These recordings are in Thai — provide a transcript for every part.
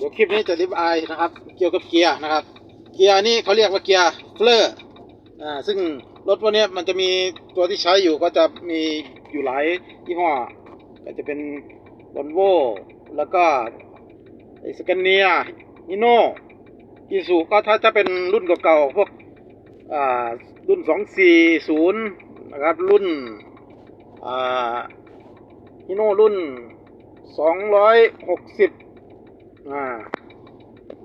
เดี๋ยวคลิปนี้จะอธิบายนะครับ เกี่ยวกับเกียร์นะครับ เกียร์นี่เขาเรียกว่าเกียร์เฟลอร์อ่าซึ่งรถพวกนี้มันจะมีตัวที่ใช้อยู่ก็จะมีอยู่หลายยี่ห้อก็จะเป็นวอลโวแล้วก็ไอสแกนเนียนิโน่อีซูก็ถ้าจะเป็นรุ่นเก่าๆพวกอ่ารุ่น 240 นะครับ รุ่นอ่านิโน่รุ่น 260 อ่า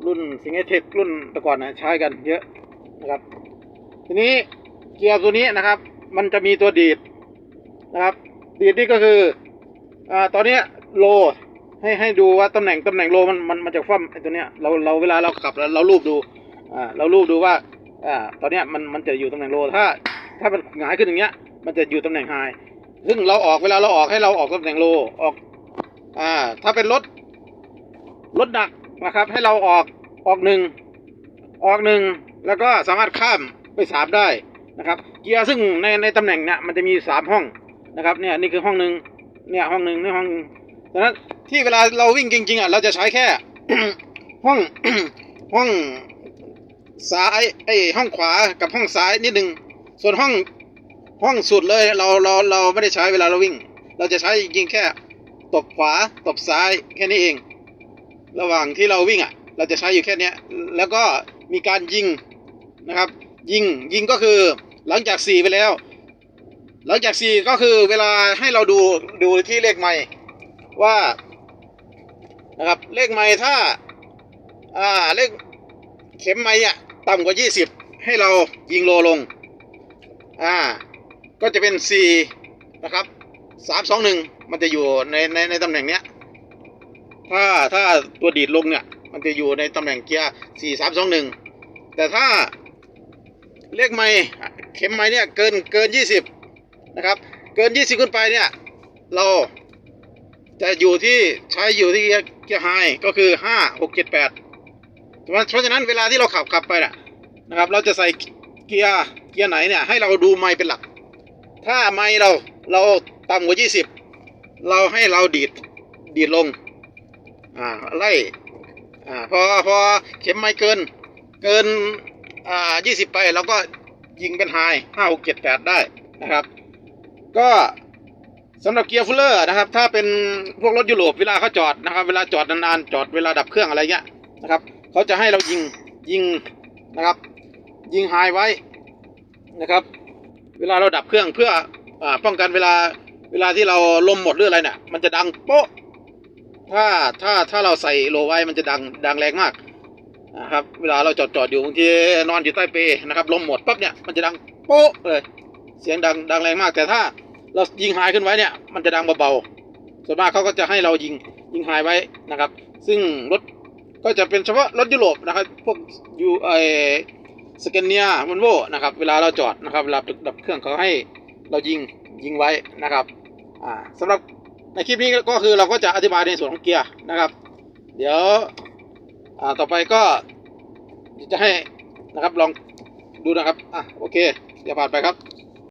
รุ่นสิงห์เทครุ่นแต่ก่อนนะใช้กันเยอะนะครับ ทีนี้เกียร์ตัวนี้นะครับ มันจะมีตัวดีดนะครับ ดีดนี่ก็คืออ่าตอนนี้โลให้ให้ดูว่าตำแหน่งตำแหน่งโลมันมันมันจะคว่ำไอ้ตัวเนี้ยเราเราเวลาเราขับเราเรารูปดูอ่าเรารูปดูว่าอ่าตอนเนี้ยมันมันจะอยู่ตำแหน่งโลถ้า ถ้ามันหงายขึ้นอย่างเงี้ย มันจะอยู่ตำแหน่งไฮซึ่งเราออกเวลาเราออกให้เราออกตำแหน่งโลออก อ่า ถ้าเป็นรถ รถหนักนะครับ ให้เราออกออกหนึ่งออกหนึ่งแล้วก็สามารถข้ามไปสามได้นะครับ เกียร์ซึ่งในในตำแหน่งเนี้ยมันจะมีสามห้องนะครับเนี่ยนี่คือห้องหนึ่งเนี่ยห้องหนึ่งนี่ห้องดังนั้นที่เวลาเราวิ่งจริงๆอะเราจะใช้แค่ห้องห้องซ้ายไอห้องขวากับห้องซ้ายนิดนึงส่วนห้องห้องสุดเลยเราเราเราไม่ได้ใช้เวลาเราวิ่ง เราจะใช้จริงๆแค่ตบขวาตบซ้ายแค่นี้เอง ระหว่างที่เราวิ่งอะ เราจะใช้อยู่แค่เนี้ยแล้วก็มีการยิงนะครับ ยิงยิงก็คือหลังจากสี่ไปแล้ว หลังจากสี่ก็คือเวลาให้เราดูดูที่เลขไม้ว่านะครับเลขไม้ถ้าอ่าเลขเข็มไม้อะต่ำกว่ายี่สิบให้เรายิงโลลงอ่าก็จะเป็นสี่นะครับสามสองหนึ่งมันจะอยู่ในในในตำแหน่งเนี้ย ถ้าถ้าตัวดีดลงเนี่ย มันจะอยู่ในตำแหน่งเกียร์สี่สามสองหนึ่งแต่ถ้าเลขไม่เข็มไม่เนี่ยเกินเกินยี่สิบนะครับเกินยี่สิบขึ้นไปเนี่ยเราจะอยู่ที่ใช้อยู่ที่เกียร์ไฮก็คือห้าหกเจ็ดแปดเพราะฉะนั้นเวลาที่เราขับขับไปนะนะครับ เราจะใส่เกียร์เกียร์ไหนเนี่ยให้เราดูไม้เป็นหลัก ถ้าไม้เราเราต่ำกว่ายี่สิบเราให้เราดีดดีดลง อ่าไล่อ่าพอพอเข็มไม่เกิน เกินอ่ายี่สิบไปเราก็ยิงเป็นไฮห้าหกเจ็ดแปดได้นะครับ ก็สำหรับเกียร์ฟูลเลอร์นะครับ ถ้าเป็นพวกรถยุโรปเวลาเขาจอดนะครับ เวลาจอดนานๆจอดเวลาดับเครื่องอะไรเงี้ยนะครับเขาจะให้เรายิงยิงนะครับ ยิงไฮไว้นะครับ เวลาเราดับเครื่องเพื่ออาป้องกันเวลาเวลาที่เราลมหมดหรืออะไรเนี่ยมันจะดังโป๊ะ ถ้าถ้าถ้าเราใส่โลไว้มันจะดังดังแรงมากนะครับ เวลาเราจอดจอดอยู่บางทีนอนอยู่ใต้เปนะครับลมหมดปั๊บเนี่ยมันจะดังโป๊ะเลยเสียงดังดังแรงมากแต่ถ้าเรายิงไฮขึ้นไว้เนี่ยมันจะดังเบาๆส่วนมากเขาก็จะให้เรายิงยิงไฮไว้นะครับ ซึ่งรถก็จะเป็นเฉพาะรถยุโรปนะครับพวกยูไอสแกนเนียมันโวนะครับเวลาเราจอดนะครับเวลาดับเครื่องเขาให้เรายิงยิงไว้นะครับอ่าสำหรับ ในคลิปนี้ก็คือเราก็จะอธิบายในส่วนของเกียร์นะครับ เดี๋ยวต่อไปก็จะให้นะครับลองดูนะครับอะโอเคอย่าผ่านไปครับ